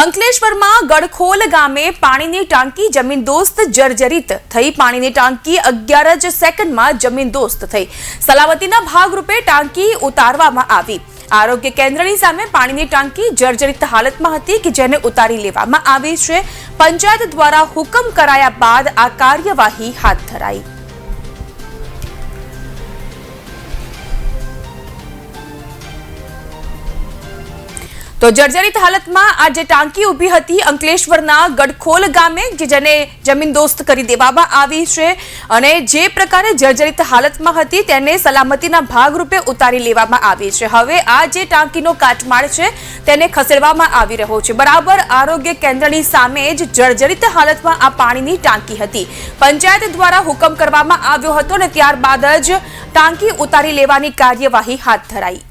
અંકલેશ્વરમાં ગડખોલ ગામે પાણીની ટાંકી જમીન દોસ્ત જર્જરિત થઈ. પાણીની ટાંકી અગિયાર જ સેકન્ડમાં જમીન દોસ્ત થઈ. સલામતીના ભાગરૂપે ટાંકી ઉતારવામાં આવી. આરોગ્ય કેન્દ્રની સામે પાણીની ટાંકી જર્જરિત હાલતમાં હતી કે જેને ઉતારી લેવામાં આવી છે. પંચાયત દ્વારા હુકમ કરાયા બાદ આ કાર્યવાહી હાથ ધરાઈ. તો જર્જરિત હાલતમાં આ જે ટાંકી ઊભી હતી અંકલેશ્વરના ગડખોલ ગામે કે જેને જમીનદોસ્ત કરી દેવામાં આવી છે. અને જે પ્રકારે જર્જરિત હાલતમાં હતી, તેને સલામતીના ભાગરૂપે ઉતારી લેવામાં આવી છે. હવે આ જે ટાંકીનો કાટમાળ છે, તેને ખસેડવામાં આવી રહ્યો છે. બરાબર આરોગ્ય કેન્દ્રની સામે જ જર્જરિત હાલતમાં આ પાણીની ટાંકી હતી. પંચાયત દ્વારા હુકમ કરવામાં આવ્યો હતો અને ત્યારબાદ જ ટાંકી ઉતારી લેવાની કાર્યવાહી હાથ ધરાઈ.